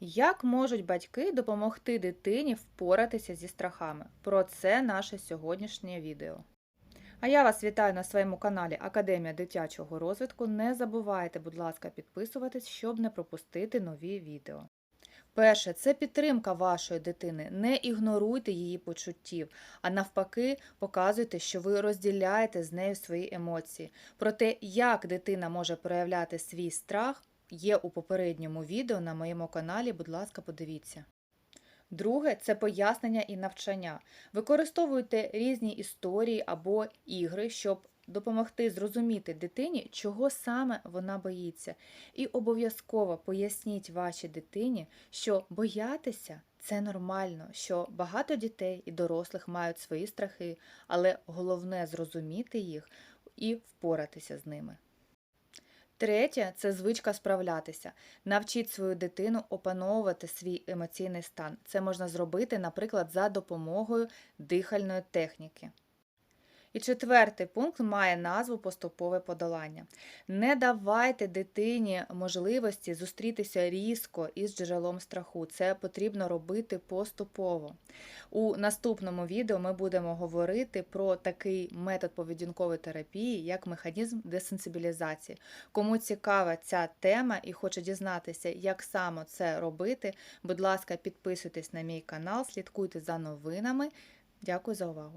Як можуть батьки допомогти дитині впоратися зі страхами? Про це наше сьогоднішнє відео. А я вас вітаю на своєму каналі Академія дитячого розвитку. Не забувайте, будь ласка, підписуватись, щоб не пропустити нові відео. Перше, це підтримка вашої дитини. Не ігноруйте її почуттів, а навпаки, показуйте, що ви розділяєте з нею свої емоції. Про те, як дитина може проявляти свій страх, є у попередньому відео на моєму каналі. Будь ласка, подивіться. Друге це пояснення і навчання. Використовуйте різні історії або ігри, щоб допомогти зрозуміти дитині, чого саме вона боїться. І обов'язково поясніть вашій дитині, що боятися це нормально, що багато дітей і дорослих мають свої страхи, але головне зрозуміти їх і впоратися з ними. Третє це звичка справлятися. Навчіть свою дитину опановувати свій емоційний стан. Це можна зробити, наприклад, за допомогою дихальної техніки. І четвертий пункт має назву поступове подолання. Не давайте дитині можливості зустрітися різко із джерелом страху. Це потрібно робити поступово. У наступному відео ми будемо говорити про такий метод поведінкової терапії, як механізм десенсибілізації. Кому цікава ця тема і хоче дізнатися, як саме це робити, будь ласка, підписуйтесь на мій канал, слідкуйте за новинами. Дякую за увагу!